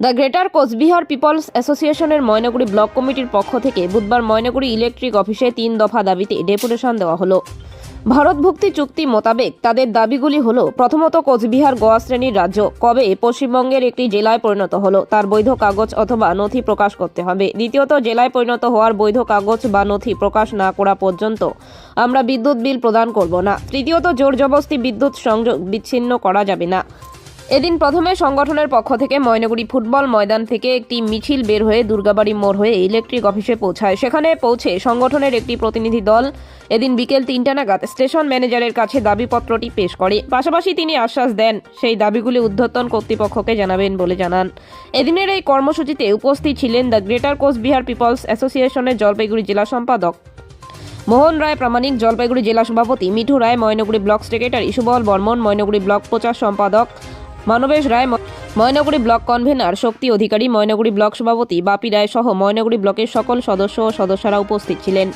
The greater Cooch Behar people's অ্যাসোসিয়েশনের Maynaguri block কমিটির পক্ষ থেকে বুধবার ময়নাগুড়ি ইলেকট্রিক অফিসে তিন দফা দাবিতে ডেপুটেশন দেওয়া হলো। ভারতভুক্তি চুক্তি মোতাবেক তাদের দাবিগুলি হলো, প্রথমত কোচবিহার গোয়া শ্রেণির রাজ্য, কবে পশ্চিমবঙ্গের একটি জেলায় পরিণত হলো, তার বৈধ কাগজ অথবা নথি প্রকাশ করতে হবে। দ্বিতীয়ত, জেলায় পরিণত হওয়ার বৈধ কাগজ বা নথি প্রকাশ না করা পর্যন্ত আমরা বিদ্যুৎ বিল প্রদান করব না। তৃতীয়ত জোর জবস্তি বিদ্যুৎ সংযোগ বিচ্ছিন্ন করা যাবে না। এদিন প্রথমে সংগঠনের পক্ষ থেকে ময়নাগুড়ি ফুটবল ময়দান থেকে একটি মিছিল বের হয়ে দুর্গাবাড়ি মোড় হয়ে ইলেকট্রিক অফিসে পৌঁছায়। সেখানে পৌঁছে সংগঠনের একটি প্রতিনিধি দল এদিন বিকেল তিনটা নাগাদ স্টেশন ম্যানেজারের কাছে দাবিপত্রটি পেশ করে। পাশাপাশি তিনি আশ্বাস দেন, সেই দাবিগুলি ঊর্ধ্বতন কর্তৃপক্ষকে জানাবেন বলে জানান। এদিনের এই কর্মসূচিতে উপস্থিত ছিলেন দ্য গ্রেটার কোচবিহার পিপলস অ্যাসোসিয়েশনের জলপাইগুড়ি জেলা সম্পাদক মোহন রায়, প্রামাণিক জলপাইগুড়ি জেলা সভাপতি Mithu Roy, Maynaguri block secretary Subal Barman, Maynaguri block প্রচার সম্পাদক Manabesh Roy Maynaguri block convener, Shakti Adhikari Maynaguri block সভাপতি বাপি রায় সহ ময়নগুড়ি ব্লকের সকল সদস্য ও সদস্যরা উপস্থিত ছিলেন।